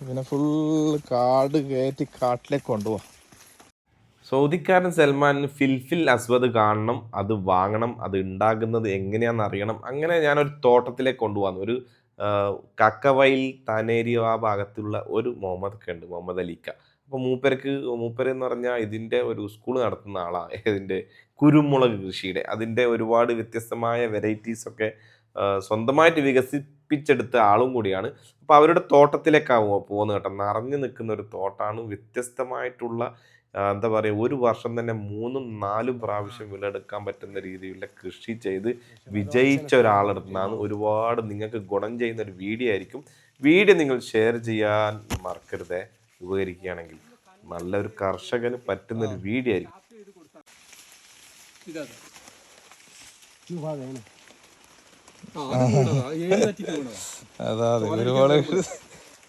പിന്നെ ഫുൾ കാട് കയറ്റി കാട്ടിലേക്ക് കൊണ്ടുപോവാം. സൗദിക്കാരൻ സൽമാൻ ഫിൽഫിൽ അസ്വദ് കാണണം അത് വാങ്ങണം അത് ഉണ്ടാകുന്നത് എങ്ങനെയാണെന്ന് അറിയണം. അങ്ങനെ ഞാനൊരു തോട്ടത്തിലേക്ക് കൊണ്ടുപോകാൻ ഒരു കക്കവയിൽ താനേരി ആ ഭാഗത്തുള്ള ഒരു മുഹമ്മദ് ഉണ്ട് മുഹമ്മദ് അലിക്ക. അപ്പോൾ മൂപ്പർക്ക് മൂപ്പർ എന്ന് പറഞ്ഞാൽ ഇതിന്റെ ഒരു സ്കൂൾ നടത്തുന്ന ആളാണ് ഇതിന്റെ കുരുമുളക് കൃഷിയുടെ. അതിന്റെ ഒരുപാട് വ്യത്യസ്തമായ വെറൈറ്റീസ് ഒക്കെ ആ, സ്വന്തമായിട്ട് വികസിപ്പിച്ചെടുത്ത ആളും കൂടിയാണ്. അപ്പോൾ അവരുടെ തോട്ടത്തിലേക്കാവും പോകുന്നത് കേട്ടോ? നിറഞ്ഞു നിൽക്കുന്ന ഒരു തോട്ടാണ് വ്യത്യസ്തമായിട്ടുള്ള എന്താ പറയുക ഒരു വർഷം തന്നെ മൂന്നും നാലും പ്രാവശ്യം വിളെടുക്കാൻ പറ്റുന്ന രീതിയിലുള്ള കൃഷി ചെയ്ത് വിജയിച്ച ഒരാളുടെ നിന്നാണ് ഒരുപാട് നിങ്ങൾക്ക് ഗുണം ചെയ്യുന്ന ഒരു വീഡിയോ ആയിരിക്കും. വീഡിയോ നിങ്ങൾ ഷെയർ ചെയ്യാൻ മറക്കരുതേ. ഉപകരിക്കുകയാണെങ്കിൽ നല്ലൊരു കർഷകന് പറ്റുന്ന ഒരു വീഡിയോ ആയിരിക്കും. അതാ അതെ ഒരുപാട്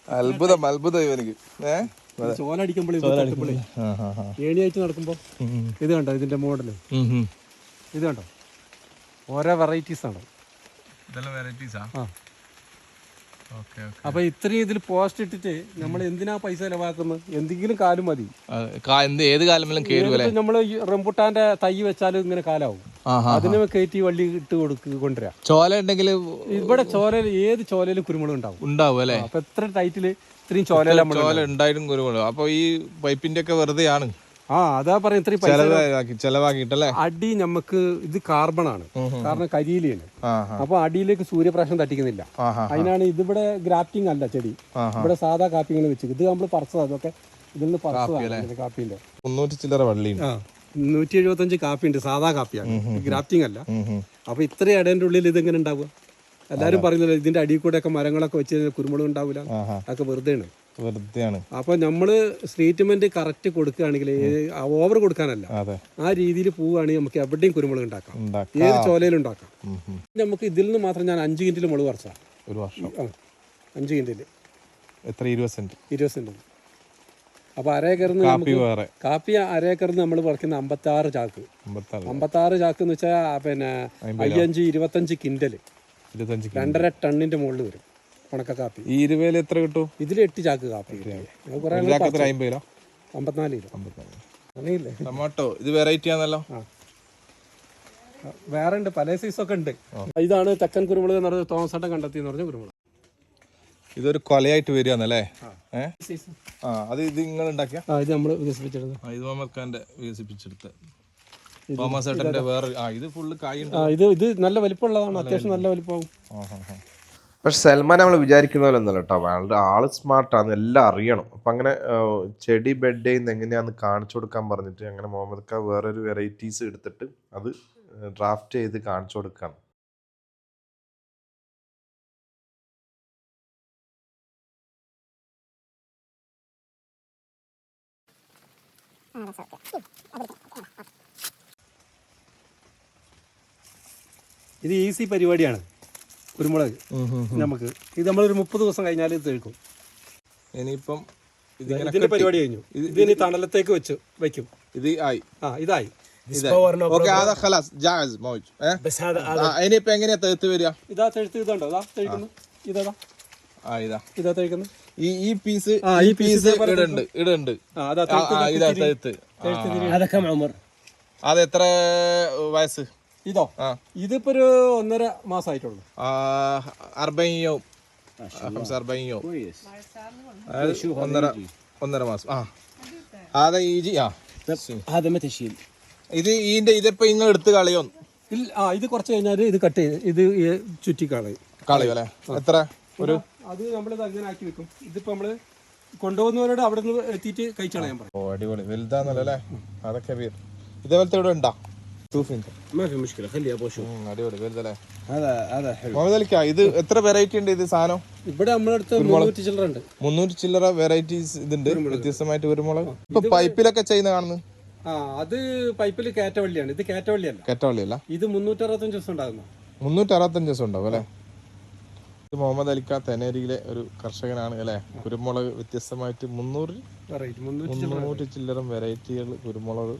അത്ഭുതം അത്ഭുതം ഇവനിക്ക്. ഏ? ചോലടിക്കുമ്പോൾ ആ, ആ, ആ. ഏണിയായിട്ട് നടക്കുമ്പോൾ ഇത് കണ്ടോ ഇതിന്റെ മോഡൽ? ഉം. ഇത് കണ്ടോ? ഓരോ വെറൈറ്റീസ് ആണ്. ഇതെല്ലാം വെറൈറ്റീസാ ആ. അപ്പൊ ഇത്രയും ഇതിൽ പോസ്റ്റ് ഇട്ടിട്ട് നമ്മൾ എന്തിനാ പൈസ ചെലവാക്കുന്നത്? എന്തെങ്കിലും കാലും മതി. ഏത് കാലം നമ്മൾ നമ്മൾ റംബുട്ടാന്റെ തൈ വെച്ചാലും ഇങ്ങനെ കാലാവും. അതിനെ കയറ്റി വള്ളി ഇട്ട് കൊടുക്ക കൊണ്ടുവരാം. ചോല ഉണ്ടെങ്കിൽ ഇവിടെ ചോല ഏത് ചോലയിലും കുരുമുളക് ഉണ്ടാവും. ഉണ്ടാവും അല്ലേ? അപ്പൊ എത്ര ടൈറ്റിൽ ഇത്രയും ചോല ചോല ഉണ്ടായിട്ടും കുരുമുളക്. അപ്പൊ ഈ പൈപ്പിന്റെ ഒക്കെ വെറുതെയാണ്. ആ അതാ പറയാം ഇത്രയും പൈസ ചെലവാക്കി ചെലവാക്കിട്ടല്ലേ അടി നമുക്ക് ഇത് കാർബൺ ആണ് കാരണം കരിയിലാണ് അപ്പൊ അടിയിലേക്ക് സൂര്യപ്രകാശം തട്ടിക്കുന്നില്ല. അതിനാണ് ഇതിവിടെ ഗ്രാഫ്റ്റിംഗ് അല്ല ചെടി. ഇവിടെ സാധാ കാപ്പിങ്ങൾ വെച്ച്. ഇത് നമ്മൾ പറിച്ചത്. അതൊക്കെ ഇതിൽ നിന്ന് പറിച്ചതാണ് കാപ്പിന്റെ മുന്നൂറ്റി ചില്ലറ നൂറ്റി എഴുപത്തഞ്ച് കാപ്പി ഉണ്ട് സാധാ കാപ്പിയാണ്. ഗ്രാഫ്റ്റിംഗ് അല്ല. അപ്പൊ ഇത്രയും ഇടേന്റെ ഉള്ളിൽ ഇത് എങ്ങനെ ഉണ്ടാവുക? എല്ലാരും പറയുന്നില്ല ഇതിന്റെ അടിയിൽ കൂടെ ഒക്കെ മരങ്ങളൊക്കെ വെച്ച് കുരുമുളക് ഉണ്ടാവില്ല. അതൊക്കെ വെറുതെയാണ്. വെറുതെയാണ്. അപ്പൊ നമ്മൾ സ്ട്രീറ്റ്മെന്റ് കറക്റ്റ് കൊടുക്കുകയാണെങ്കിൽ ഓവർ കൊടുക്കാനല്ല. ആ രീതിയിൽ പോവുകയാണെങ്കിൽ നമുക്ക് എവിടെയും കുരുമുളക് ഉണ്ടാക്കാം. ഏത് ചോലയിലും ഉണ്ടാക്കാം. നമുക്ക് ഇതിൽ നിന്ന് മാത്രം ഞാൻ അഞ്ച് കിന്റിൽ മുളക് പറിച്ചാ ഒരു വർഷം. അഞ്ച് കിന്റിൽ എത്ര? ഇരുപത് സെന്റ്. ഇരുപത് സെന്റ്. അപ്പൊ അരേക്കറിന്ന് കാപ്പി അരേക്കറിന്ന് നമ്മൾ പറിക്കുന്ന അമ്പത്തി ആറ് ചാക്ക്. അമ്പത്തി ആറ് ചാക്ക് എന്ന് വെച്ചാൽ പിന്നെ അയ്യഞ്ച് ഇരുപത്തഞ്ച് കിൻഡൽ രണ്ടര ടണ്ണിന്റെ മുകളിൽ വരും. ഉണക്ക കാപ്പി. ഈ ഇരുപതിൽ എത്ര കിട്ടും? ഇതിൽ എട്ട് ചാക്ക് കാപ്പി അത് കുറെ ഒരു ചാക്ക് എത്ര? അമ്പത് കിലോ? അമ്പത്തിനാല് കിലോ. അമ്പത്താറ് ടൊമാറ്റോ ഇത് വെറൈറ്റി ആണല്ലോ. വേറെ ഉണ്ട് പല ഒക്കെ ഉണ്ട്. ഇതാണ് തെക്കൻ കുരുമുളക് എന്ന് പറഞ്ഞ തോമസ് ഏട്ടൻ കണ്ടെത്തി എന്ന് പറഞ്ഞ കുരുമുളക്. ഇതൊരു കൊലയായിട്ട് വരികയാണല്ലേ? സൈസ് ആ അത് ഇത് നിങ്ങൾ ഉണ്ടാക്കിയ? ഇത് നമ്മൾ വികസിപ്പിച്ചെടുത്ത് ഇത് മുഹമ്മദ് ഖാന്റെ വികസിപ്പിച്ചെടുത്ത് തോമസ് ഏട്ടന്റെ വേറെ ഇത് ഫുള്ള് കായുണ്ട്. ഇത് ഇത് നല്ല വലിപ്പമുള്ളതാണ്. അത്യാവശ്യം നല്ല വലിപ്പമാവും. പക്ഷെ സൽമാൻ നമ്മൾ വിചാരിക്കുന്ന പോലെ ഒന്നല്ല കേട്ടോ. അയാളുടെ ആൾ സ്മാർട്ടാണ് എല്ലാം അറിയണം. അപ്പം അങ്ങനെ ചെടി ബെഡ് ചെയ്യുന്ന എങ്ങനെയാന്ന് കാണിച്ചു കൊടുക്കാൻ പറഞ്ഞിട്ട് അങ്ങനെ മുഹമ്മദ് ഖാൻ വേറൊരു വെറൈറ്റീസ് എടുത്തിട്ട് അത് ഡ്രാഫ്റ്റ് ചെയ്ത് കാണിച്ചു കൊടുക്കാണ്. ഇത് ഈസി പരിപാടിയാണ്. കുരുമുളക് നമുക്ക്. ഇത് നമ്മളൊരു മുപ്പത് ദിവസം കഴിഞ്ഞാൽ ഇത് തീർക്കും ഇനിയിപ്പം ഇതിന്റെ പരിപാടി കഴിഞ്ഞു. ഇത് തണലത്തേക്ക് വെച്ച് വെക്കും. ഇത് ആയി. ആ ഇതായി. അതെത്ര എങ്ങനെയാ ഇതാ ഇതാ ഇതാ ഈ ഈ പീസ് ഈ പീസ് ഇതാ വയസ്സ്? ഇതോ? ഇതിപ്പോ ഒരു ഒന്നര മാസമായിട്ടുള്ളൂ ഒന്നര ഒന്നര മാസം. ആ. ഇത് ഇതിന്റെ ഇതിപ്പോ ഇങ്ങനെ എടുത്ത് കളയോ ആ ഇത് കുറച്ച് കഴിഞ്ഞാൽ ഇത് കട്ട് ചെയ്ത് ഇത് ചുറ്റി കളയും. കളയും അല്ലേ? എത്ര? ഒരു അത് നമ്മൾ അങ്ങനെ ആക്കി വെക്കും. ഇതിപ്പോ നമ്മൾ കൊണ്ടുപോകുന്നവരോട് അവിടെ നിന്ന് എത്തിയിട്ട് കഴിച്ചളയാൻ പറയും. ഓ അടിപൊളി. വലുതാന്നല്ലേ? അല്ലേ അതൊക്കെ ഇതേപോലത്തെ ഇവിടെ ഉണ്ടോ? ടൂഫിന്റെ ما في مشكله خلي ابغى اشوف അടിപൊളി വലുതല്ലേ هذا هذا حلو മുഹമ്മദ് അലിക്ക ഇത് എത്ര വെറൈറ്റി ഉണ്ട് ഇത് സാധനം ഇവിടെ നമ്മുടെ അടുത്ത് മുന്നൂറ്റി ചില്ലറ ഉണ്ട് മുന്നൂറ്റി ചില്ലറ വെറൈറ്റീസ് ഇതുണ്ട് വ്യത്യസ്തമായിട്ട് കുരുമുളക് ഇപ്പൊ പൈപ്പിലൊക്കെ ചെയ്യുന്ന കാണുന്നു ആ അത് പൈപ്പിൽ കയറ്റവള്ളിയാണ് ഇത് കയറ്റവള്ളിയല്ല കെറ്റവള്ളിയല്ല ഇത് മുന്നൂറ്റി അറുപത്തഞ്ച് ദിവസം ഉണ്ടാകുന്ന മുന്നൂറ്റി അറുപത്തഞ്ച് ദിവസം ഉണ്ടാവും അല്ലേ ഇത് മുഹമ്മദ് അലിക്ക തെനേരിയിലെ ഒരു കർഷകനാണ് അല്ലേ കുരുമുളക് വ്യത്യസ്തമായിട്ട് മുന്നൂറ് റേറ്റ് മുന്നൂറ്റി മുന്നൂറ്റി ചില്ലറം വെറൈറ്റികൾ കുരുമുളക്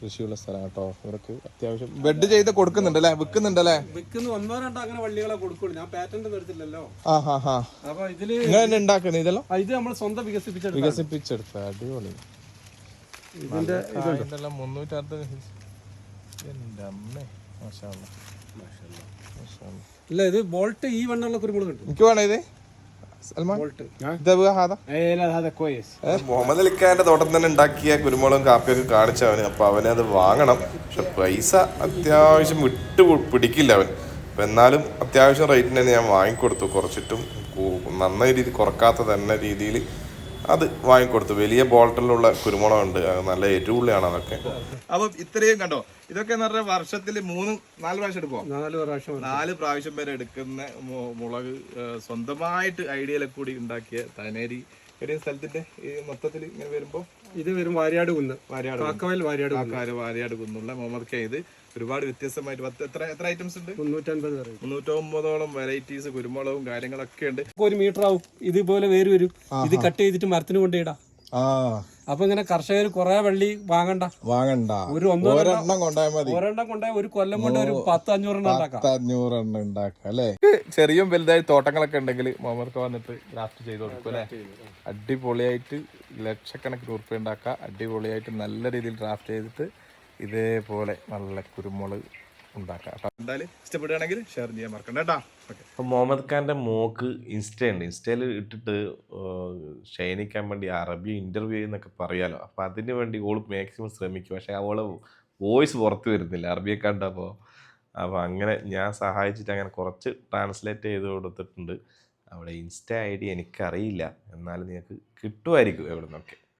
കൃഷിയുള്ള സ്ഥലം കേട്ടോ. ഇവർക്ക് അത്യാവശ്യം ബെഡ് ചെയ്ത് കൊടുക്കുന്നുണ്ട് അല്ലേ? വിൽക്കുന്നുണ്ട് അല്ലേ വിൽക്കുന്ന ഒന്നോ രണ്ടോ അങ്ങനെ വള്ളികളെ കൊടുക്കുള്ളൂ. ഞാൻ പാറ്റന്റ് എടുത്തില്ലല്ലോ. ആ ഹാ ഹാ. അപ്പൊ ഇതിൽ ഇതെല്ലാം? ഇത് നമ്മൾ സ്വന്തം വികസിപ്പിച്ചെടുത്ത വികസിപ്പിച്ചെടുത്ത അടിപൊളി. ഇതിന്റെ ഇതെല്ലാം അമ്മേ. മാഷാ. മാഷാ. ഇല്ല ഇത് ബോൾട്ട് ഈ വണ്ണുള്ള കുരുമുളക് ഉണ്ട്. എനിക്ക് വേണേ ഇത്? മുഹമ്മദ് അലിഖാന്റെ തോട്ടം തന്നെ ഉണ്ടാക്കിയ കുരുമുളകും കാപ്പിയൊക്കെ കാണിച്ചു അവന്. അപ്പൊ അവന് അത് വാങ്ങണം. പക്ഷെ പൈസ അത്യാവശ്യം വിട്ടു പിടിക്കില്ല അവൻ. അപ്പൊ എന്നാലും അത്യാവശ്യം റേറ്റിന് തന്നെ ഞാൻ വാങ്ങിക്കൊടുത്തു. കുറച്ചിട്ടും നന്നായി രീതി കുറക്കാത്ത തന്നെ രീതിയിൽ അത് വാങ്ങിക്കൊടുത്തു. വലിയ ബോട്ടിലുള്ള കുരുമുളകുണ്ട്. ഉണ്ട് നല്ല എരിവുള്ളിയാണ് അതൊക്കെ. അപ്പൊ ഇത്രയും കണ്ടോ? ഇതൊക്കെ എന്ന് പറഞ്ഞാൽ വർഷത്തിൽ മൂന്ന് നാല് പ്രാവശ്യം എടുക്കുമോ നാല് പ്രാവശ്യം നാല് പ്രാവശ്യം വരെ എടുക്കുന്ന മുളക് സ്വന്തമായിട്ട് ഐഡിയയിലെ കൂടി ഉണ്ടാക്കിയ തനേരി. ഒരു സ്ഥലത്തിന്റെ ഈ മൊത്തത്തിൽ ഇങ്ങനെ വരുമ്പോ? ഇത് വരും വാര്യാട് കുന്ന്. വാര്യാട് വാര്യാട് വാര്യാട് കുന്നുള്ള മുഹമ്മദ് കെ ഇത്. ഒരുപാട് വ്യത്യസ്തമായിട്ട്. പത്ത് എത്ര എത്ര ഐറ്റംസ് ഉണ്ട്? മുന്നൂറ്റൻപത് വരെ മുന്നൂറ്റൊമ്പതോളം വെറൈറ്റീസ് കുരുമുളകും കാര്യങ്ങളൊക്കെ ഉണ്ട്. ഒരു മീറ്റർ ആവും. ഇതുപോലെ വേര് വരും. ഇത് കട്ട് ചെയ്തിട്ട് മരത്തിന് കൊണ്ടിടാം ആ. അപ്പൊ ഇങ്ങനെ കർഷകർ കുറെ വെള്ളി വാങ്ങണ്ട. വാങ്ങണ്ട. ഒരു ഒന്നോ ഒരെണ്ണം കൊണ്ടുപോയാൽ മതി. ഒരെണ്ണം കൊണ്ടായ ഒരു കൊല്ലം കൊണ്ട് ഒരു പത്ത് അഞ്ഞൂറെണ്ണം ഉണ്ടാക്കാം. അഞ്ഞൂറെണ്ണം ഉണ്ടാക്കാം അല്ലേ? ചെറിയും വലുതായി തോട്ടങ്ങളൊക്കെ ഉണ്ടെങ്കിൽ മോമർക്ക് വന്നിട്ട് ഗ്രാഫ്റ്റ് ചെയ്ത് കൊടുക്കും അല്ലേ? അടിപൊളിയായിട്ട് ലക്ഷക്കണക്കിന് ഉറുപ്പ് ഉണ്ടാക്കാം. അടിപൊളിയായിട്ട് നല്ല രീതിയിൽ ഡ്രാഫ്റ്റ് ചെയ്തിട്ട് ഇതേപോലെ നല്ല കുരുമുളക് ഉണ്ടാക്കാം. അപ്പൊ എന്തായാലും ഇഷ്ടപ്പെടുകയാണെങ്കിൽ ഷെയർ ചെയ്യാൻ മറക്കണ്ട കേട്ടോ. അപ്പം മുഹമ്മദ് ഖാന്റെ മോക്ക് ഇൻസ്റ്റ ഉണ്ട്. ഇൻസ്റ്റയിൽ ഇട്ടിട്ട് ഷൈനിക്കാൻ വേണ്ടി അറബി ഇന്റർവ്യൂ എന്നൊക്കെ പറയാലോ. അപ്പൊ അതിന് വേണ്ടി ഓൾ മാക്സിമം ശ്രമിക്കും. പക്ഷെ അവളെ വോയിസ് പുറത്ത് വരുന്നില്ല. അറബിയെ കണ്ടപ്പോൾ അപ്പോൾ അങ്ങനെ ഞാൻ സഹായിച്ചിട്ട് അങ്ങനെ കുറച്ച് ട്രാൻസ്ലേറ്റ് ചെയ്ത് കൊടുത്തിട്ടുണ്ട്. അവിടെ ഇൻസ്റ്റ ഐ ഡി എനിക്കറിയില്ല. എന്നാലും നിങ്ങൾക്ക് കിട്ടുമായിരിക്കും എവിടെ നിന്നൊക്കെ